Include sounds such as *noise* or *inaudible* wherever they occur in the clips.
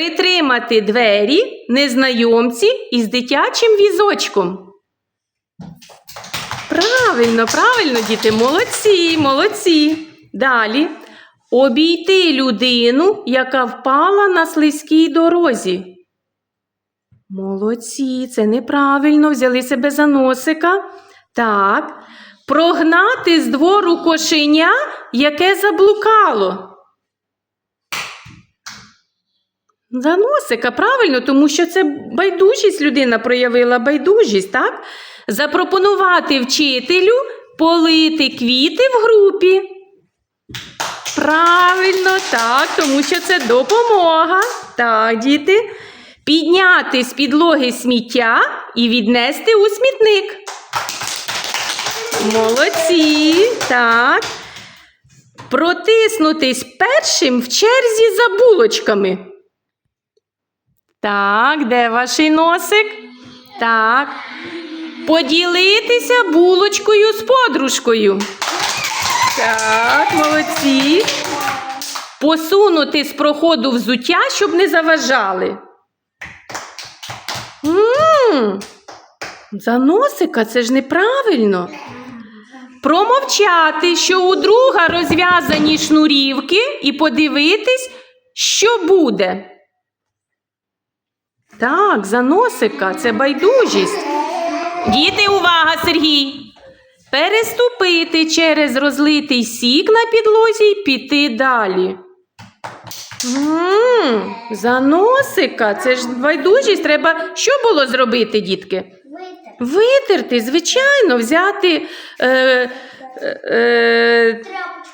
Притримати двері незнайомці із дитячим візочком. Правильно, правильно, діти, молодці, молодці. Далі. Обійти людину, яка впала на слизькій дорозі. Молодці, це неправильно. Взяли себе за носика. Так. Прогнати з двору кошеня, яке заблукало. За носика, правильно, тому що це байдужість людина проявила байдужість, так? Запропонувати вчителю полити квіти в групі. Правильно, так, тому що це допомога. Так, діти. Підняти з підлоги сміття і віднести у смітник. Молодці. Так. Протиснутись першим в черзі за булочками. Так, де ваш носик? Так. Поділитися булочкою з подружкою. Так, молодці. Посунути з проходу взуття, щоб не заважали. м за носика це ж неправильно. Промовчати, що у друга розв'язані шнурівки, і подивитись, що буде. Так, за носика це байдужість. Діти, увага, Сергій! Переступити через розлитий сік на підлозі і піти далі. м за носика, це ж байдужість. Треба що було зробити, дітки? Витер. Витерти, звичайно, взяти. Е, е, е,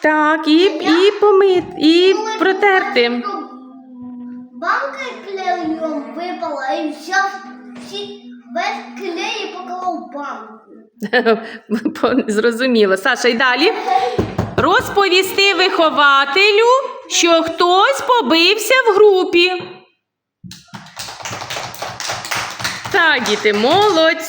так, і, і помити, і протерти. Банка клеем выпала, і вся всі весь клей поклав в банку. *laughs* Зрозуміло. Саша, й далі. Розповісти вихователю, що хтось побився в групі. Так, діти, молодці.